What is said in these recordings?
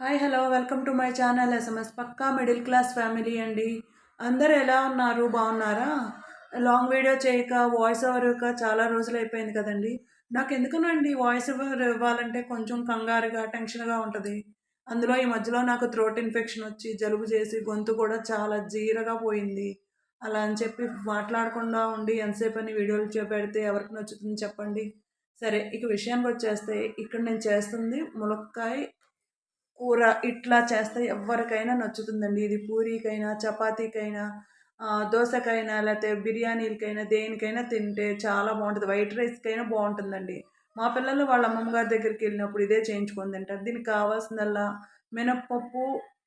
Hi hello welcome to my channel SMS Pakka middle class family అండి. అందరు ఎలా ఉన్నారు? బాగున్నారా? లాంగ్ వీడియో చేయక వాయిస్ ఓవర్ ఇవ్వక చాలా రోజులు అయిపోయింది కదండి. నాకు ఎందుకునండి వాయిస్ ఓవర్ ఇవ్వాలంటే కొంచెం కంగారుగా టెన్షన్గా ఉంటుంది. అందులో ఈ మధ్యలో నాకు థ్రోట్ ఇన్ఫెక్షన్ వచ్చి జలుబు చేసి గొంతు కూడా చాలా జీరగా పోయింది. అలా అని చెప్పి మాట్లాడకుండా ఉండి ఎంతసేపు అని వీడియోలు చేపెడితే ఎవరికి నచ్చుతుంది చెప్పండి. సరే ఇక విషయానికి వచ్చేస్తే ఇక్కడ నేను చేస్తుంది ములక్కాయ కూర ఇట్లా చేస్తే ఎవరికైనా నచ్చుతుందండి. ఇది పూరీకైనా చపాతీకైనా దోశకైనా లేకపోతే బిర్యానీలకైనా దేనికైనా తింటే చాలా బాగుంటుంది. వైట్ రైస్కైనా బాగుంటుందండి. మా పిల్లలు వాళ్ళ అమ్మమ్మ గారి దగ్గరికి వెళ్ళినప్పుడు ఇదే చేయించుకొని తింటారు. దీనికి కావాల్సిందల్లా మినప్పప్పు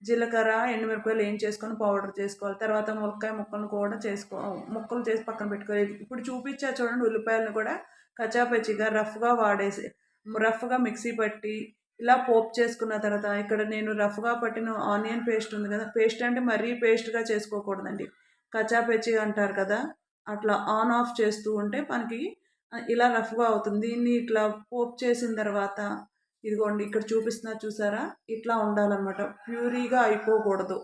జీలకర్ర ఎండుమిరపకాయలు ఏం చేసుకొని పౌడర్ చేసుకోవాలి. తర్వాత ములక్కాయ ముక్కలను కూడా చేసుకో ముక్కలు చేసి పక్కన పెట్టుకోవాలి. ఇప్పుడు చూపించా చూడండి ఉల్లిపాయలను కూడా కచాపచ్చిగా రఫ్గా వాడేసి రఫ్గా మిక్సీ పట్టి ఇలా పోప్ చేసుకున్న తర్వాత ఇక్కడ నేను రఫ్గా పట్టిన ఆనియన్ పేస్ట్ ఉంది కదా పేస్ట్ అంటే మరీ పేస్ట్గా చేసుకోకూడదండి. కచాపెచ్చి అంటారు కదా అట్లా ఆన్ ఆఫ్ చేస్తూ ఉంటే మనకి ఇలా రఫ్గా అవుతుంది. దీన్ని ఇట్లా పోప్ చేసిన తర్వాత ఇదిగోండి ఇక్కడ చూపిస్తున్నా చూసారా? ఇట్లా ఉండాలన్నమాట. ప్యూరీగా అయిపోకూడదు.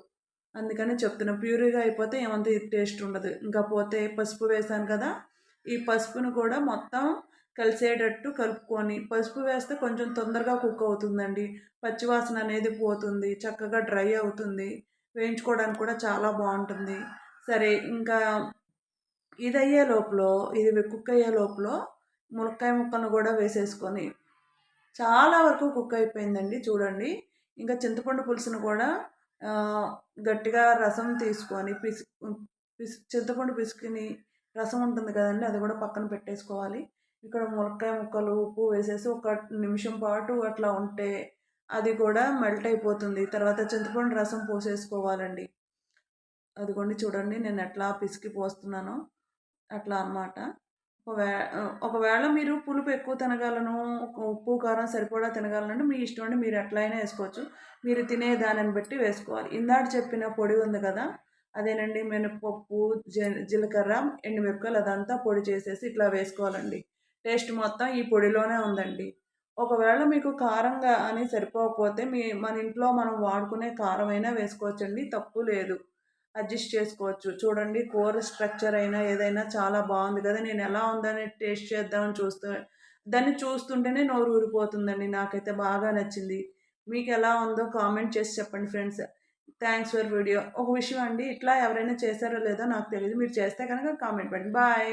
అందుకని చెప్తున్నా ప్యూరీగా అయిపోతే ఏమంత టేస్ట్ ఉండదు. ఇంకా పోతే పసుపు వేసాను కదా ఈ పసుపును కూడా మొత్తం కలిసేటట్టు కలుపుకొని పసుపు వేస్తే కొంచెం తొందరగా కుక్ అవుతుందండి. పచ్చివాసన అనేది పోతుంది చక్కగా డ్రై అవుతుంది వేయించుకోవడానికి కూడా చాలా బాగుంటుంది. సరే ఇంకా ఇది అయ్యే లోపల ఇది కుక్ అయ్యే లోపల మునక్కాయ ముక్కలను కూడా వేసేసుకొని చాలా వరకు కుక్ అయిపోయిందండి చూడండి. ఇంకా చింతపండు పులుసును కూడా గట్టిగా రసం తీసుకొని పిసి పిసి చింతపండు పిసుకుని రసం ఉంటుంది కదండి అది కూడా పక్కన పెట్టేసుకోవాలి. ఇక్కడ మునక్కాయ ముక్కలు ఉప్పు వేసేసి ఒక నిమిషం పాటు అట్లా ఉంటే అది కూడా మెల్ట్ అయిపోతుంది. తర్వాత చింతపండు రసం పోసేసుకోవాలండి. అదిగోండి చూడండి నేను ఎట్లా పిసికి పోస్తున్నానో అట్లా అనమాట ఒకవే ఒకవేళ మీరు పులుపు ఎక్కువ తినగలను ఉప్పు కారం సరిపడా తినగలనంటే మీ ఇష్టం అండి. మీరు ఎట్లయినా వేసుకోవచ్చు. మీరు తినే దానిని బట్టి వేసుకోవాలి. ఇందాక చెప్పిన పొడి ఉంది కదా అదేనండి. మినపప్పు జీలకర్ర ఎండుమిరపకాయలు అదంతా పొడి చేసేసి ఇట్లా వేసుకోవాలండి. టేస్ట్ మొత్తం ఈ పొడిలోనే ఉందండి. ఒకవేళ మీకు కారంగా అని సరిపోకపోతే మీ మన ఇంట్లో మనం వాడుకునే కారం అయినా వేసుకోవచ్చండి తప్పు లేదు. అడ్జస్ట్ చేసుకోవచ్చు. చూడండి కూర స్ట్రక్చర్ అయినా ఏదైనా చాలా బాగుంది కదా నేను ఎలా ఉందని టేస్ట్ చేద్దామని చూస్తూ దాన్ని చూస్తుంటేనే నోరు ఊరిపోతుందండి నాకైతే బాగా నచ్చింది. మీకు ఎలా ఉందో కామెంట్ చేసి చెప్పండి ఫ్రెండ్స్. Thanks for video. ఒక విషయం అండి ఇట్లా ఎవరైనా చేశారో లేదో నాకు తెలియదు మీరు చేస్తే కనుక కామెంట్ పెట్టండి. బాయ్.